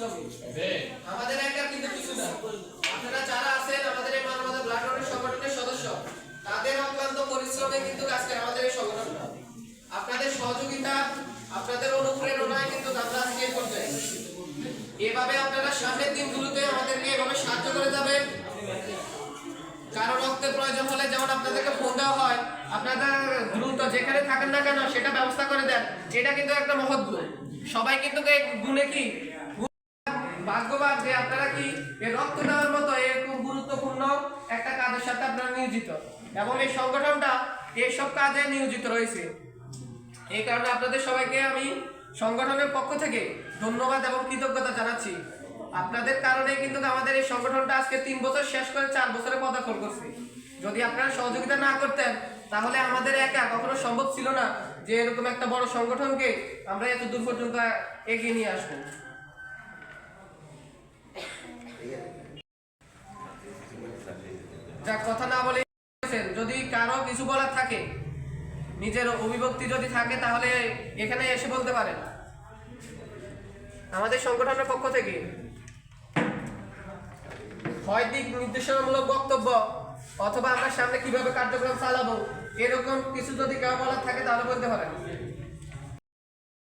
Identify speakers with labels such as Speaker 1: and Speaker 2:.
Speaker 1: আমাদের একার কিন্তু কিছু আপনারা যারা আছেন, আমাদের ব্লাড সংগঠনের সদস্য, তাদের অক্লান্ত পরিশ্রমে কিন্তু আজকে আমাদের আপনাদের সহযোগিতা, আপনাদের অনুপ্রেরণায় কিন্তু আমরা এভাবে আপনারা সামনের দিনগুলোতে আমাদেরকে এভাবে সাহায্য করে যাবেন। কারও রক্তের প্রয়োজন হলে যেমন আপনাদেরকে ফোন দেওয়া হয়, আপনাদের দ্রুত যেখানে থাকেন না কেন, সেটা ব্যবস্থা করে দেন। এটা কিন্তু একটা মহৎ গুণ। সবাই কিন্তু গুণে কি? ভাগ্যবান যে আপনারা কি এই রক্ত দেওয়ার মতো এরকম গুরুত্বপূর্ণ একটা কাজের সাথে আপনারা নিয়োজিত। এবং এই সংগঠনটা এইসব কাজে নিয়োজিত রয়েছে। এই কারণে আপনাদের সবাইকে আমি সংগঠনের পক্ষ থেকে ধন্যবাদ এবং কৃতজ্ঞতা জানাচ্ছি। আপনাদের কারণে কিন্তু আমাদের এই সংগঠনটা আজকে তিন বছর শেষ করে চার বছরে পদার্পণ করছে। যদি আপনারা সহযোগিতা না করতেন, তাহলে আমাদের একা কখনো সম্ভব ছিল না যে এরকম একটা বড় সংগঠনকে আমরা এত দূর পর্যন্ত এগিয়ে নিয়ে আসব। যা কথা না বলে যদি কারও কিছু বলার থাকে, নিজের অভিব্যক্তি যদি থাকে, তাহলে এখানে এসে বলতে পারেন। আমাদের সংগঠনের পক্ষ থেকে। হয় দিক নির্দেশনামূলক বক্তব্য, অথবা আমরা সামনে কীভাবে কার্যক্রম চালাবো, এরকম কিছু যদি কেউ বলার থাকে, তাহলে বলতে পারেন।